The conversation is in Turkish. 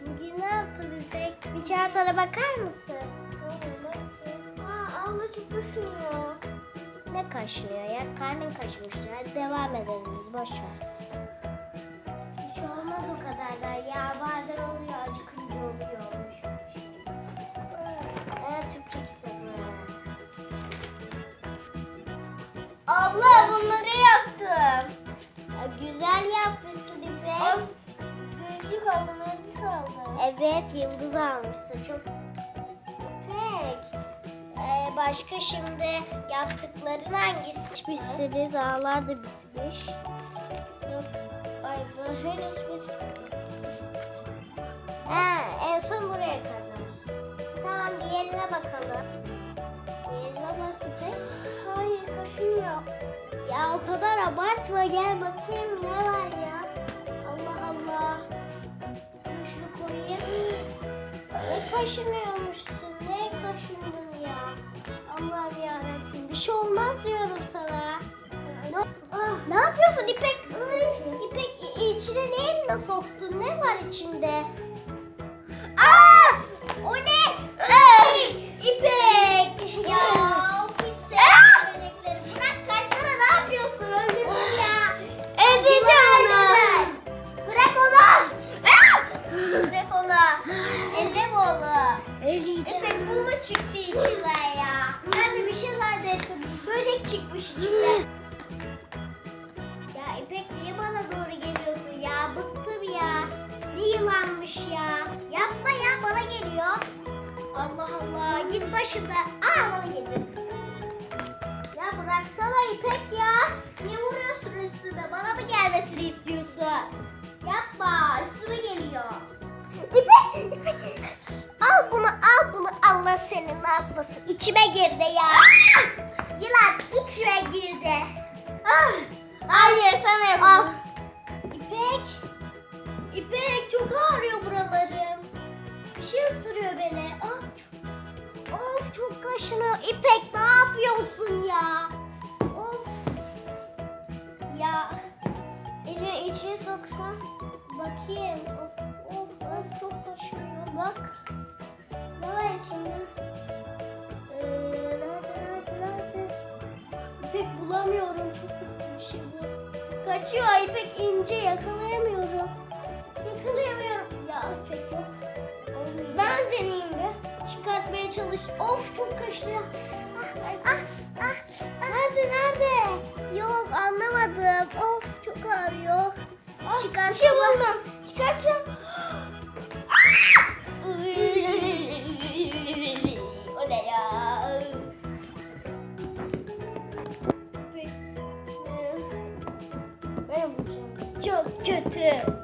Bugün ne yaptın İpek? Bir çantana bakar mısın? Aa, abla çok düşünüyor. Ne kaşınıyor ya? Karnın kaşımıştır. Hadi devam edelim biz. Boş ver. Hiç olmaz o kadar da. Ya bazen oluyor. Acıkınca oluyormuş. Evet, Türkçe kitabı. Abla bunları yaptım. Evet, yıldız almışsın. Çok İpek. Ee, başka şimdi yaptıkların hangisi? Bitmişsiniz, ağlar da bitmiş. Yok, ay bu henüz bir... Ha, en son buraya kadar. Tamam, diğerine bakalım. Diğerine bak İpek. Hayır, kaşınıyor. Ya o kadar abartma, gel bakayım ne var ya. Kaşınıyormuşsun? Ne kaşındın ya? Allah'ım yarabbim. Bir şey olmaz diyorum sana. Ne, ah, ne yapıyorsun İpek? Ay, İpek içine ne eline soktun? Ne var içinde? Bu çıktı içinden ya? Ben de bir şey zannettim. Böcek çıkmış içinden. Ya İpek niye bana doğru geliyorsun ya? Bıktım ya. Ne yılanmış ya? Yapma ya bana geliyor. Allah Allah git başımdan. Aa bana geldi. Ya bıraksana İpek ya. Niye vuruyorsun üstüme? Bana mı gelmesini istiyorsun? Yapma üstüme geliyor. İpek, İpek. Allah seni ne yapmasın. İçime girdi ya. Yılan içime girdi. Ah. Hayır sen Al. İpek. İpek çok ağrıyor buralarım. Bir şey ısırıyor beni. Ah. Of çok kaşınıyor. İpek ne yapıyorsun ya? Of. Ya. Elini içine soksan. Bakayım. Kaçıyor İpek ince yakalayamıyorum. Yakalayamıyorum. Ya İpek yok. Ben deneyeyim bir. Çıkartmaya çalış. Of çok kaşınıyor. Ah, ah, ah, ah. Nerede nerede? Yok anlamadım. Of çok ağrıyor. Çıkart. Bir şey buldum. Çıkartacağım. too.